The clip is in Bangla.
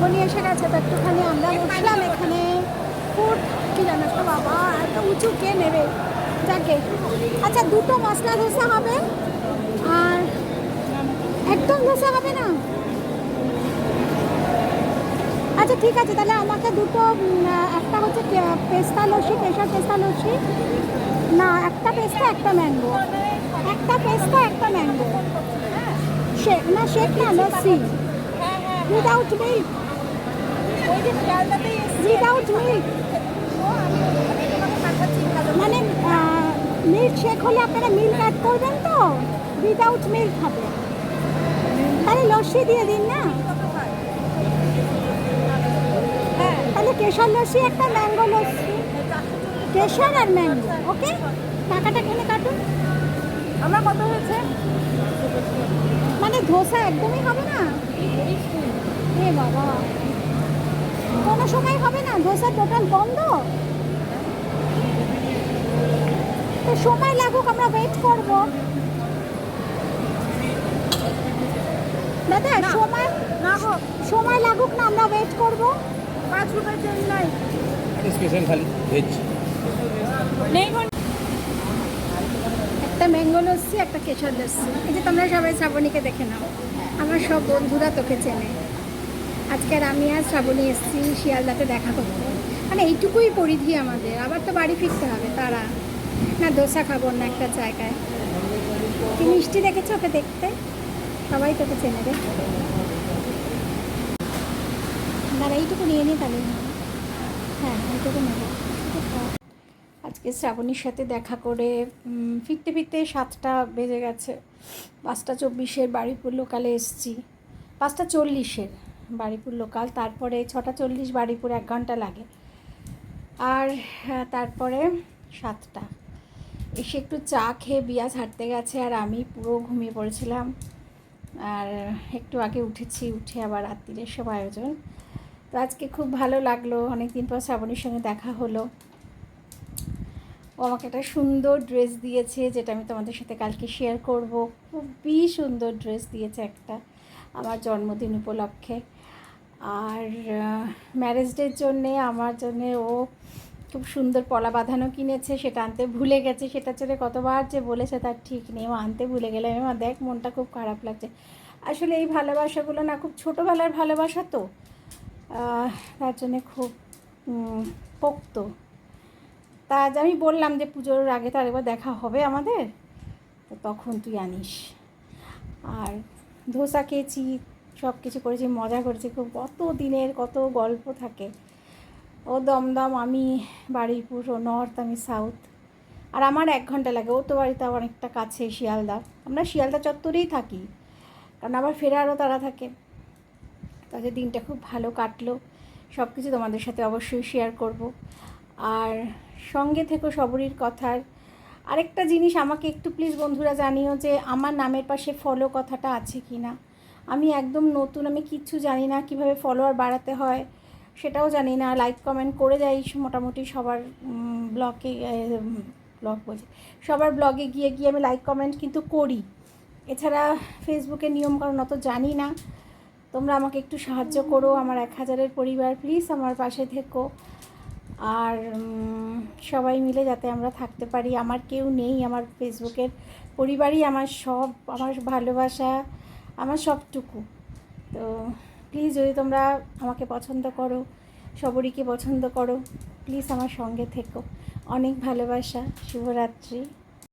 শ্রাবণী এসে গেছে তো একটুখানি আমরা বসলাম এখানে। ফুড কি জানো তো বাবা এত উঁচু কে নেবে? যাকে। আচ্ছা দুটো মশলা ধোসা হবে আর একদম ধোসা হবে না? আচ্ছা ঠিক আছে তাহলে আমাকে দুটো একটা হচ্ছে পেস্তা লস্যি কেশর পেস্তা লস্যি। না একটা পেস্তা একটা ম্যাঙ্গো। একটা পেস্তা একটা ম্যাঙ্গো। শেক না শেক না lassi. Without milk without milk মানে মিল্ক শেক হলে আপনারা মিল্ক অ্যাড করবেন তো? উইদাউট মিল্ক হবে। তাহলে লস্যি দিয়ে দিন না? তাহলে কেশর লস্যি একটা ম্যাঙ্গো লস্যি। কেশর আর ম্যাঙ্গো ওকে? টাকাটা এখানে কাটুন। আমার কত হয়েছে? মানে ধোসা একদমই হবে না? এ বাবা। কোনো সময় হবে না ধোসা টোটাল বন্ধ। তো সময় লাগুক আমরা ওয়েট করব। দাদা না। সময় না গো। সময় লাগুক না আমরা ওয়েট করব। পাঁচ রুপে চেঞ্জ নাই। স্পেশাল থালি ভেজ নেই একটা ম্যাঙ্গো লস্যি একটা কেশর লস্যি। এই যে তোমরা সবাই শ্রাবণীকে দেখে নাও। আমার সব বন্ধুরা তোকে চেনে। আজকে আর আমি আর শ্রাবণী এসেছি, শিয়ালদাতে দেখা করতে। মানে এইটুকুই পরিধি আমাদের, আবার তো বাড়ি ফিরতে হবে, তারা। না দোসা খাব, না একটা জায়গায়। কি মিষ্টি দেখেছ ওকে দেখতে? সবাই তোকে চেনে রে। দাঁড়া, এইটুকু নিয়ে নিই তাহলে। হ্যাঁ এইটুকু নেব আজকে শ্রাবণীর সাথে দেখা করে ফিরতে ফিরতে সাতটা বেজে গেছে। পাঁচটা চব্বিশের বাড়িপুর লোকালে এসছি। পাঁচটা চল্লিশের। বাড়িপুর লোকাল তারপরে ছটা চল্লিশ বাড়িপুর এক ঘণ্টা লাগে। আর হ্যাঁ, তারপরে সাতটা। এসে একটু চা খেয়ে বিয়াজ হাঁটতে গেছে আর আমি পুরো ঘুমিয়ে পড়েছিলাম। আর একটু আগে উঠেছি উঠে আবার রাত্রিরের সব আয়োজন। তো আজকে খুব ভালো লাগল অনেক দিন পর শ্রাবণীর সঙ্গে দেখা হলো। ও আমাকে একটা সুন্দর ড্রেস দিয়েছে যেটা আমি তোমাদের সাথে কালকে শেয়ার করব। খুবই সুন্দর ড্রেস দিয়েছে একটা। আমার জন্মদিন উপলক্ষে। আর ম্যারেজ ডের জন্যে আমার জন্যে ও খুব সুন্দর পলা বাঁধানো কিনেছে, সেটা আনতে ভুলে গেছে সেটা চলে কতবার যে বলেছে তার ঠিক নেই ও আনতে ভুলে গেলে আমার দেখ মনটা খুব খারাপ লাগছে। আসলে এই ভালোবাসাগুলো না খুব ছোটোবেলার ভালোবাসা তো তার জন্যে খুব পোক্ত। তা আজ আমি বললাম যে পুজোর আগে তো আরেকবার দেখা হবে আমাদের, তো তখন তুই আনিস। আর ধোসা খেয়েছি সব কিছু করেছি, মজা করেছি, খুব কত দিনের কত গল্প থাকে। ও দমদম, আমি বাড়িপুর ও নর্থ, আমি সাউথ। আর আমার এক ঘণ্টা লাগে, ও তো বাড়িতে অনেকটা কাছে, শিয়ালদা। আমরা শিয়ালদা চত্বরেই থাকি, কারণ আবার ফেরারও তারা থাকে। তাদের দিনটা খুব ভালো কাটলো সব কিছু তোমাদের সাথে অবশ্যই শেয়ার করব। আর সঙ্গে থেকো সবরীর কথার আরেকটা জিনিস আমাকে একটু প্লিজ বন্ধুরা জানিও যে আমার নামের পাশে ফলো কথাটা আছে কি না আমি একদম নতুন, আমি কিচ্ছু জানি না কীভাবে ফলোয়ার বাড়াতে হয়, সেটাও জানি না। লাইক কমেন্ট করে যাই মোটামুটি সবার ব্লগে ব্লগ বলছি, সবার ব্লগে গিয়ে গিয়ে আমি লাইক কমেন্ট কিন্তু করি। এছাড়া ফেসবুকের নিয়মকানুন অত জানি না। তোমরা আমাকে একটু সাহায্য করো, আমার এক হাজারের পরিবার প্লিজ আমার পাশে থেকো। আর সবাই মিলে যাতে আমরা থাকতে পারি। আমার কেউ নেই, আমার ফেসবুকের পরিবারই আমার সব, আমার ভালোবাসা, আমার সবটুকু। তো প্লিজ যদি তোমরা আমাকে পছন্দ করো, সবরীকে পছন্দ করো প্লিজ আমার সঙ্গে থেকো। অনেক ভালোবাসা, শুভরাত্রি।